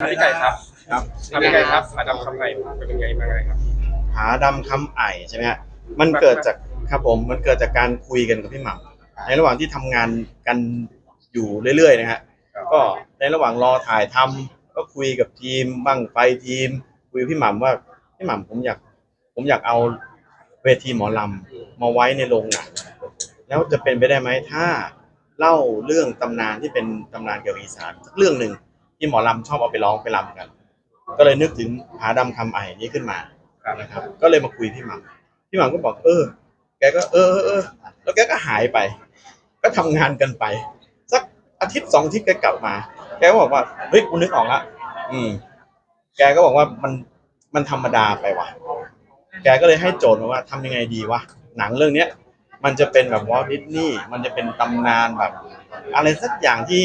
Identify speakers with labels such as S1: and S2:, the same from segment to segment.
S1: พี่ไก่ครับ
S2: ครับ
S1: ทำยังไงครับอาดำคำไงเป็นยังไงมาไงครับ
S2: ผาดำคำไอ่ใช่ไหมฮะมันเกิดจากครับผมมันเกิดจากการคุยกันกับพี่หม่ำในระหว่างที่ทำงานกันอยู่เรื่อยๆนะฮะก็ในระหว่างรอถ่ายทำก็คุยกับทีมบ้างไฟทีม คุยกับพี่หม่ำว่าพี่หม่ำผมอยาก ผมอยากเอาเวทีหมอลำมาไว้ในโรงหนังแล้วจะเป็นไปได้ไหมถ้าเล่าเรื่องตำนานที่เป็นตำนานเกี่ยวกับอีสานสักเรื่องหนึ่ง ที่หมอลำชอบเอาไปร้องไปรำกัน ก็เลยนึกถึงผาดำคำไอ่นี้ขึ้นมานะครับ ก็เลยมาคุยพี่หม่ำพี่หม่ำก็บอกเออ แกก็เออเออเออแล้วแกก็หายไป ก็ทำงานกันไป สักอาทิตย์สองอาทิตย์แกกลับมา แกก็บอกว่าเฮ้ยกูนึกออกละอืม แกก็บอกว่ามันมันธรรมดาไปว่ะ แกก็เลยให้โจทย์มาว่าทำยังไงดีวะหนังเรื่องเนี้ย มันจะเป็นแบบวอลดิสนีย์มันจะเป็นตำนานแบบ อะไรสักอย่างที่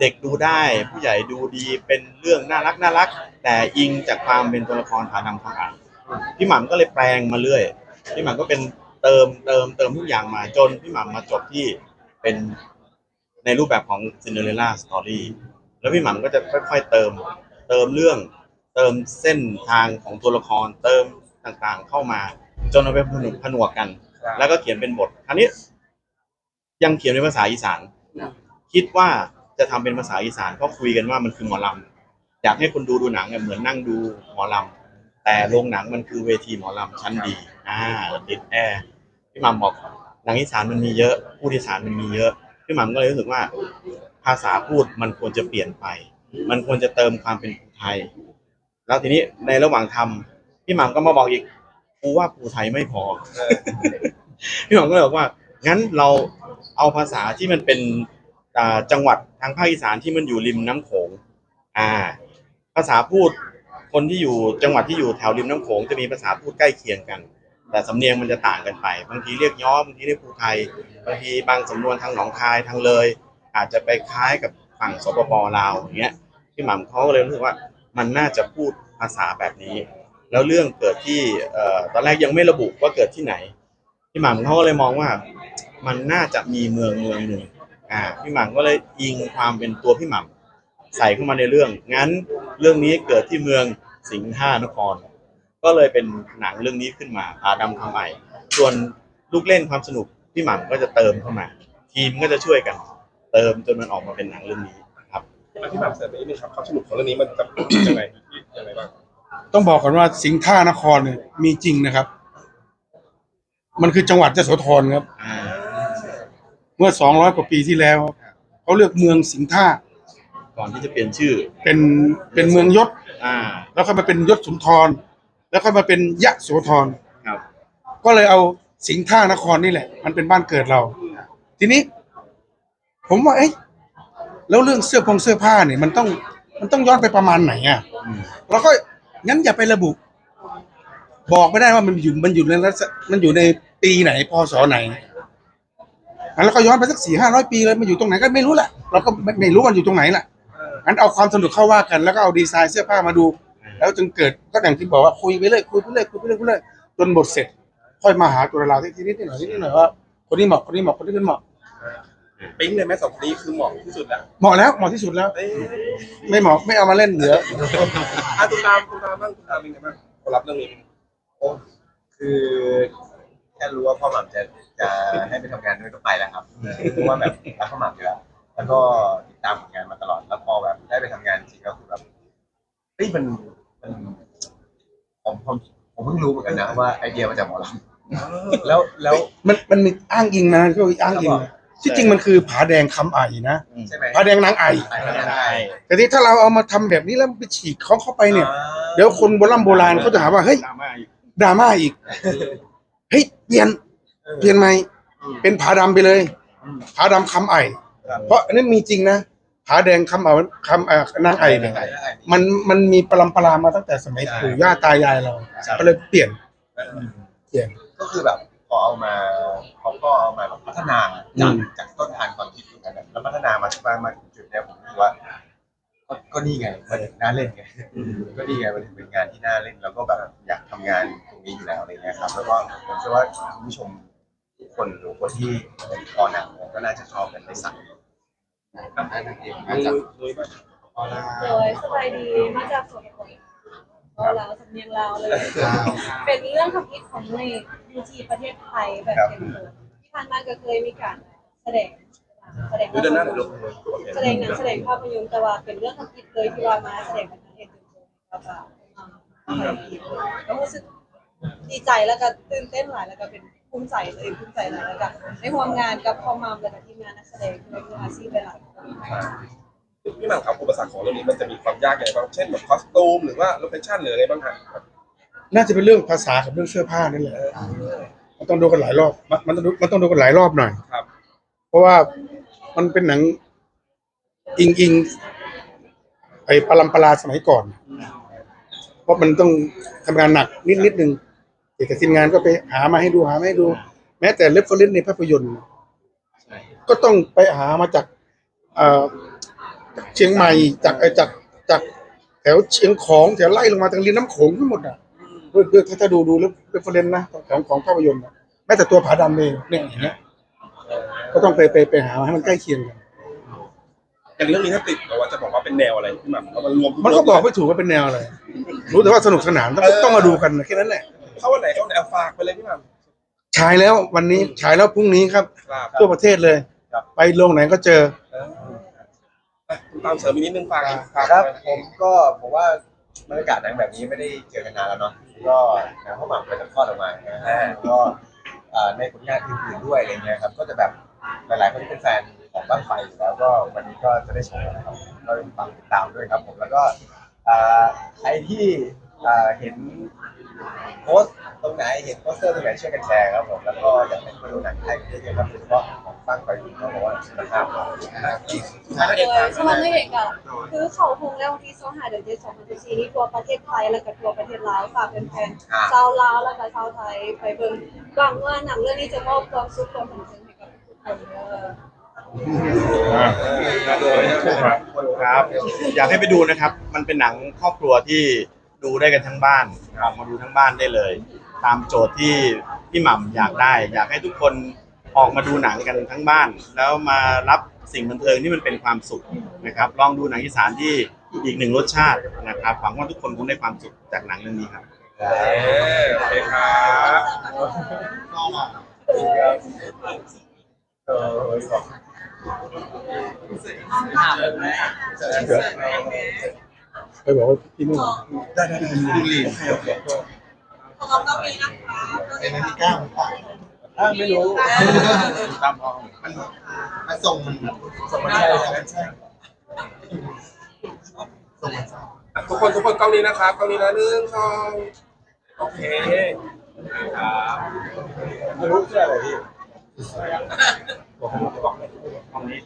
S2: เด็กดูได้ผู้ใหญ่ดูดีเป็นเรื่องน่ารักน่ารัก แต่อิงจากความเป็นตัวละครผาดำคำอ่านพี่หม่ำก็เลยแปลงมาเรื่อยพี่หม่ำก็เป็นเติมเติมเติมทุกอย่างมาจนพี่หม่ำมาจบที่เป็นในรูปแบบของ Cinderella Story แล้วพี่หม่ำก็จะค่อย ๆ เติม เติมเรื่อง เติมเส้นทางของตัวละคร เติมต่างๆเข้ามา จนเอาไปผนวกผนวกกัน แล้วก็เขียนเป็นบทคราวนี้ ยังเขียนเป็นภาษาอีสานคิดว่า จะทำเป็นภาษาอีสานเพราะคุยกันว่ามันคือหมอลำอยากให้คนดูดูหนังเหมือนนั่งดูหมอลำแต่โรงหนังมันคือเวทีหมอลำชั้นดี อ่าติดแอร์พี่หม่ำบอกหนังอีสานมันมีเยอะพูดอีสานมันมีเยอะพี่หม่ำก็เลยรู้สึกว่า ภาษาพูดมันควรจะเปลี่ยนไป มันควรจะเติมความเป็นไทย แล้วทีนี้ในระหว่างทำพี่หม่ำก็มาบอกอีกกูว่าภูไทยไม่พอพี่หม่ำก็เลยบอกว่างั้นเราเอาภาษาที่มันเป็น จังหวัดทางภาคอีสานที่มันอยู่ริมน้ำโขงอ่า ภาษาพูดคนที่อยู่จังหวัดที่อยู่แถวริมน้ำโขงจะมีภาษาพูดใกล้เคียงกัน แต่สำเนียงมันจะต่างกันไป บางทีเรียกย้อมบางทีเรียกภูไทย บางทีบางสำนวนทางหนองคายทางเลย อาจจะไปคล้ายกับฝั่งสปปลาวอย่างเงี้ยพี่หม่ำเขาก็เลยรู้สึกว่ามันน่าจะพูดภาษาแบบนี้ แล้วเรื่องเกิดที่ตอนแรกยังไม่ระบุว่าเกิดที่ไหนพี่หม่ำเขาก็เลยมองว่ามันน่าจะมีเมืองเมืองหนึ่ง อ่าพี่หม่ำก็เลยอิงความเป็นตัวพี่หม่ำใส่เข้ามาในเรื่อง งั้นเรื่องนี้เกิดที่เมืองสิงห์ท่านคร ก็เลยเป็นหนังเรื่องนี้ขึ้นมาพาดำคำใหม่ส่วนลูกเล่นความสนุกพี่หม่ำก็จะเติมเข้ามา ทีมก็จะช่วยกัน เติมจนมันออกมาเป็นหนังเรื่องนี้ครับ
S1: แล้วที่แบบเสริมไปนิดนึงครับความสนุกของเรื่องนี้มันจะยังไงพี่ยังไงบ้าง
S3: ต้องบอกก่อนว่าสิงห์ท่านครเนี่ยมีจริงนะครับ มันคือจังหวัดยโสธรครับ
S2: อ่า
S3: เมื่อ 200 กว่าปีที่แล้วเขาเลือกเมืองสิงห์ท่า
S2: ก่อนที่จะเปลี่ยนชื่อ
S3: เป็นเป็นเมืองยศ
S2: อ่า
S3: แล้วก็มาเป็นยศสุนทร แล้วก็มาเป็นยะโสธร
S2: ครับ
S3: ก็เลยเอาสิงห์ท่านครนี่แหละ มันเป็นบ้านเกิดเรา ทีนี้ ผมว่าเอ้ยแล้วเรื่องเสื้อผงเสื้อผ้าเนี่ยมันต้องมันต้องย้อนไปประมาณไหนอะ
S2: อืม
S3: เราก็งั้นอย่าไประบุ บอกไม่ได้ว่ามันอยู่มันอยู่ในรัศมันอยู่ในปีไหนพศไหน งั้นเราก็ย้อนไปสักสี่ห้าร้อยปีเลยมันอยู่ตรงไหนก็ไม่รู้แหละเราก็ไม่ไม่รู้มันอยู่ตรงไหนแหละงั้นเอาความสนุกเข้าว่ากันแล้วก็เอาดีไซน์เสื้อผ้ามาดู แล้วจนเกิดก็อย่างที่บอกว่าคุยไปเรื่อยคุยไปเรื่อยคุยไปเรื่อยคุยไปเรื่อยจนบทเสร็จ ค่อยมาหาตัวเราที่ที่นิดหน่อยที่นิดหน่อยว่าคนนี้เหมาะคนนี้เหมาะคนนี้ไม่เหมาะ
S1: ปิ๊งเลยไหมสองคนนี้คือเหมาะที่สุดแล้ว
S3: เหมาะแล้วเหมาะที่สุดแล้ว
S1: เอ้ย
S3: ไม่เหมาะไม่เอามาเล่นเหลือ
S1: อะตุ้มตามตุ้มตามบ้างตุ้มตามเป็นไงบ้างคนรับเรื่องนี้
S4: โอ้คือแค่ รู้ว่าพ่อหม่ำจะจะให้ไปทำงานด้วยก็ไปแล้วครับเพราะว่าแบบรักพ่อหม่ำอยู่แล้วแล้วก็ติดตามผลงานมาตลอดแล้วพอแบบได้ไปทำงานจริงก็คือแบบเฮ้ยมันมันผมผมผมเพิ่งรู้เหมือนกันนะว่าไอเดียมาจากหมอลำแล้วแล้ว
S3: มันมันมีอ้างอิงนะก็อ้างอิงนะที่จริงมันคือผาแดงคำไอ่นะ
S4: ใช่ไหม
S3: ผาแดงนางไอ่
S4: ไอ้ไม่ได้
S3: แต่ที่ถ้าเราเอามาทำแบบนี้แล้วไปฉีกเขาเข้าไปเนี่ย เดี๋ยวคนโบราณโบราณเขาจะหาว่าเฮ้ย
S2: ดราม่าอีก
S3: ดราม่าอีก เฮ้ยเปลี่ยนเปลี่ยนใหม่เป็นผาดำไปเลยผาดำคำไอ่เพราะอันนี้มีจริงนะผาแดงคำเอาคำเอ่อนางไอ่เนี่ยมันมันมีปรำปรามาตั้งแต่สมัยปู่ย่าตายายเราก็เลยเปลี่ยนเปลี่ยน
S4: ก็คือแบบพอเอามาเขาก็เอามาแบบพัฒนา
S3: อื
S4: จาก
S3: ม
S4: จากต้นทางความคิดของนั้นแล้วพัฒนามาถึงมาถึงจุดเนี้ยผมรู้สึกว่าก็ก็นี่ไงมันถึงน่าเล่นไงก็นี่ไงมันถึงเป็นงานที่น่าเล่นแล้วก็แบบอยากทำงานตรง นี้อยู่แล้วอะไรเงี้ยครับแล้วก็ผมเชื่อว่าคุณผู้ชมทุกคนหรือคนที่พอหนังเนี่ยก็น่าจะชอบกันในสัตว์
S1: นุ้ยนุ้ยบ้าง
S5: โดยสบายดีมาจากสวนผลเราสำเนียงเราวเลย เป็นเรื่องทำอิฐของในยูทีประเทศไทยแบบเต็มตัวที่ผ่านมาก็เคยมีการแสดงแสดง
S1: หรือเดินหน้าหรือลง
S5: แสดงหนังแสดงภาพยนตร์แต่ว่าเป็นเรื่องทำอิฐเลยที่ว่ามาแสดงเป็นประเทศเต็มตัวแล้วก็อืมก็รู้สึก ดีใจแล้วก็ตื่นเต้นหลายแล้วก็เป็นภูมิใจเลยภูมิใจหลายแล้วก็ได้ร่วมงานกับพ่อมามแล้วก็ทีมงานนักแสดงด้วยมืออาชีพหลายคน
S1: พี่หม่ำครับอุปสรรคของเรื่องนี้มันจะมีความยากยังไงบ้างเช่นแบบคอสตูมหรือว่าโลเคชั่นหรืออะไรบ้างครับ
S3: น่าจะเป็นเรื่องภาษากับเรื่องเสื้อผ้านั่นแหละมันต้องดูกันหลายรอบมันมันต้องดูมันต้องดูกันหลายรอบหน่อย
S1: ครับ
S3: เพราะว่ามันเป็นหนังอิงอิงไอ้ปรัมปราสมัยก่อน เพราะมันต้องทำงานหนักนิดนิดนึง เอกทีมงานก็ไปหามาให้ดูหามาให้ดู แม้แต่เรฟเฟอร์เรนในภาพยนตร์ก็ต้องไปหามาจากเอ่อจากเชียงใหม่จากไอ้จากจากแถวเชียงของแถวไล่ลงมาทางริมน้ำโขงทั้งหมดอะด้วยด้วยถ้าถ้าดูดูแล้วเรฟเฟอร์เรนนะของของภาพยนตร์อะแม้แต่ตัวผาดำเองเนี่ยอย่างเงี้ยก็ต้องไปไปไปหามาให้มันใกล้เคียงกัน
S1: อย่างเรื่องนี้ถ้าติดแบบว่าจะบอกว่าเป็นแนวอะไรพี่หม่ำเอามารวม
S3: มันก็บอกไม่ถูกว่าเป็นแนวอะไรรู้แต่ว่าสนุกสนานต้องต้องมาดูกันแค่นั้นแหละ
S1: เข้าวันไหนเข้าวันไหนเอาฝากไปเลยพี่หม่ำ
S3: ฉายแล้ววันนี้ฉายแล้วพรุ่งนี้ครับ
S1: ครับ
S3: ทั่วประเทศเลยไปโรงไหนก็เจอ
S1: เอออะคุณตามเสริมอีกนิดนึงฝากอีกฝาก
S4: ครับ
S1: ไป
S4: ผมก็ผมว่าบรรยากาศหนังแบบนี้ไม่ได้เจอกันนานแล้วเนาะก็หนังข้าวหมากไปจะทอดออกมานะฮะก็อ่าในผลงานอื่นๆด้วยอะไรเงี้ยครับ ก็จะแบบหลายๆคนที่เป็นแฟนของบ้านไฟอยู่แล้วก็วันนี้ก็จะได้ชมนะครับก็ฝากติดตามด้วยครับผมแล้วก็อ่าใครที่ อ่าเห็นโพสต์ตรงไหนเห็นโปสเตอร์ตรงไหนช่วยกันแชร์ครับผมแล้วก็อยากให้มาดูหนังไทยกันเยอะๆครับโดยเฉพาะของบ้านไฟอยู่เขาบอกว่าคุณภาพครับ
S5: โดยสมันไม่เห็นกันคือเขาคงแล้ววันที่สองหาเดือนเจ็ดสองพันสิบสี่นี่ตัวประเทศไทยแล้วก็ตัวประเทศลาวฝากแฟนๆชาวลาวแล้วก็ชาวไทยไปเบิ่งหวังว่าหนังเรื่องนี้จะมอบความสุขความบันเทิงให้กับทุกคนเด้อ
S2: ครับ อยากให้ไปดูนะครับ มันเป็นหนังครอบครัวที่ ดูได้กันทั้งบ้านออกมาดูทั้งบ้านได้เลย ตามโจทย์ที่พี่หม่ำอยากได้ อยากให้ทุกคนออกมาดูหนังกันทั้งบ้าน แล้วมารับสิ่งบันเทิงที่มันเป็นความสุขนะครับ ลองดูหนังอีสานที่อีกหนึ่งรสชาตินะครับหวังว่าทุกคนคงได้ความสุขจากหนังเรื่องนี้ครับ
S1: เออโอเคครับ
S4: เออขอบคุณ
S3: ไปบอกว่าพี่นุ่น
S4: ได้ได้ได้ดูลีโอเค
S5: ของเราก็มีนะคะ
S4: เป็นนาฬิกาอ่าไม่รู้ตามห้องมันมาส่งส่งมาใช่ใช่ใช่
S1: ทุกคนทุกคนกล้องนี้นะครับกล้องนี้นะหนึ่งสองโอเคครับ
S4: ไม่รู้ใชื่ออะไรพี่
S2: ตรงนี้